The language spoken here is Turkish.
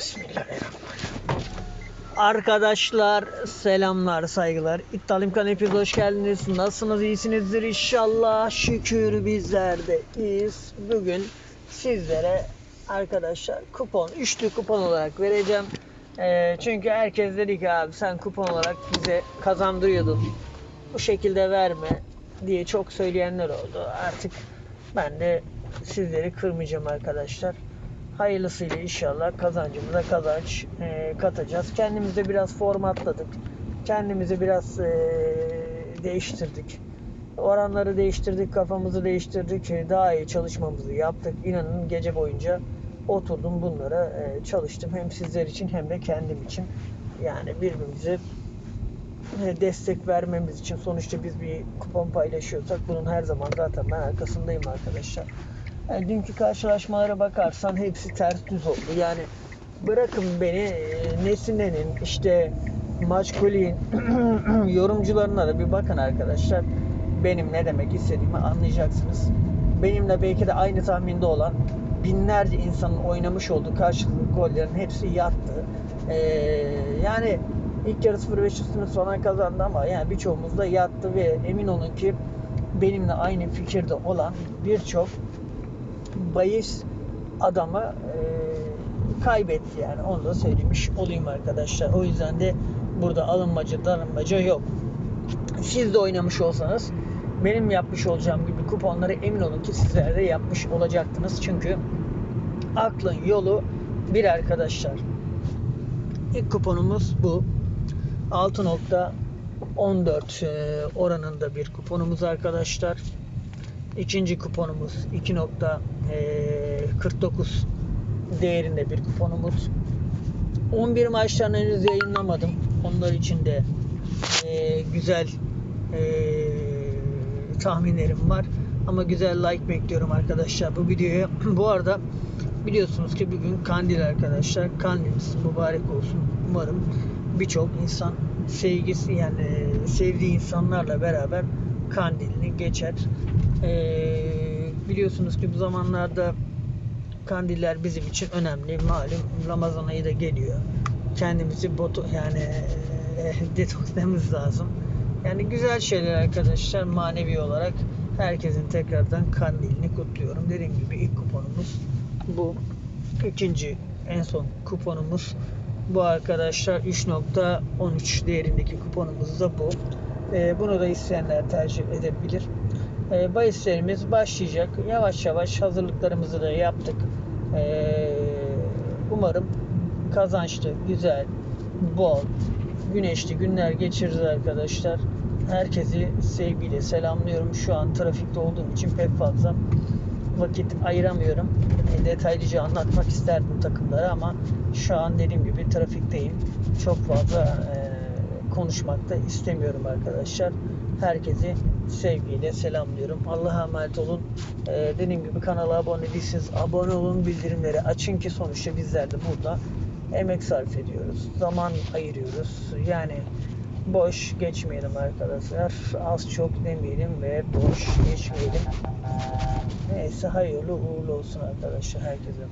Bismillahirrahmanirrahim. Arkadaşlar selamlar saygılar. İddialı İmkan hepiniz hoş geldiniz. Nasılsınız iyisinizdir inşallah. Şükür bizler de iyiyiz. Bugün sizlere arkadaşlar kupon, üçlü kupon olarak vereceğim. Ee, çünkü herkes dedi ki abi sen kupon olarak bize kazandırıyordun. Bu şekilde verme diye çok söyleyenler oldu. Artık ben de sizleri kırmayacağım arkadaşlar. Hayırlısıyla inşallah kazancımıza kazanç e, katacağız. Kendimizi biraz formatladık. Kendimizi biraz e, değiştirdik. Oranları değiştirdik, kafamızı değiştirdik. E, Daha iyi çalışmamızı yaptık. İnanın gece boyunca oturdum bunlara e, çalıştım. Hem sizler için hem de kendim için. Yani birbirimize e, destek vermemiz için sonuçta biz bir kupon paylaşıyorsak bunun her zaman zaten ben arkasındayım arkadaşlar. Yani dünkü karşılaşmalara bakarsan hepsi ters düz oldu. Yani bırakın beni e, Nesine'nin işte Maçkoli'nin yorumcularına da bir bakın arkadaşlar. Benim ne demek istediğimi anlayacaksınız. Benimle belki de aynı tahminde olan binlerce insanın oynamış olduğu karşılıklı gollerin hepsi yattı. Ee, yani ilk yarı 0-5 üstüne sona kazandı ama yani birçoğumuz da yattı ve emin olun ki benimle aynı fikirde olan birçok bahis adamı e, kaybetti yani onu da söylemiş olayım arkadaşlar. O yüzden de burada alınmaca darınmaca yok. Siz de oynamış olsanız benim yapmış olacağım gibi kuponları emin olun ki sizler de yapmış olacaktınız. Çünkü aklın yolu bir arkadaşlar. İlk kuponumuz bu. 6.14 e, oranında bir kuponumuz arkadaşlar. İkinci kuponumuz 2.49 değerinde bir kuponumuz. 11 maçlarını henüz yayınlamadım. Onlar için de e, güzel e, tahminlerim var. Ama güzel like bekliyorum arkadaşlar bu videoya. bu arada biliyorsunuz ki bugün kandil arkadaşlar. Kandilimiz mübarek olsun. Umarım birçok insan sevgisi yani sevdiği insanlarla beraber kandilini geçer. Ee, biliyorsunuz ki bu zamanlarda kandiller bizim için önemli. Malum Ramazan ayı da geliyor. Kendimizi botu yani e, detokslamamız lazım. Yani güzel şeyler arkadaşlar manevi olarak herkesin tekrardan kandilini kutluyorum. Dediğim gibi ilk kuponumuz bu. İkinci en son kuponumuz bu arkadaşlar 3.13 değerindeki kuponumuz da bu. Ee, bunu da isteyenler tercih edebilir. Ee, bahislerimiz başlayacak. Yavaş yavaş hazırlıklarımızı da yaptık. Ee, umarım kazançlı, güzel, bol, güneşli günler geçiririz arkadaşlar. Herkesi sevgiyle selamlıyorum. Şu an trafikte olduğum için pek fazla vakit ayıramıyorum. E, detaylıca anlatmak isterdim takımları ama şu an dediğim gibi trafikteyim. Çok fazla e, konuşmak da istemiyorum arkadaşlar. Herkesi sevgiyle selamlıyorum. Allah'a emanet olun. E, dediğim gibi kanala abone değilseniz abone olun. Bildirimleri açın ki sonuçta bizler de burada emek sarf ediyoruz. Zaman ayırıyoruz. Yani boş geçmeyelim arkadaşlar. Az çok demeyelim ve boş geçmeyelim. Neyse hayırlı uğurlu olsun arkadaşlar herkese.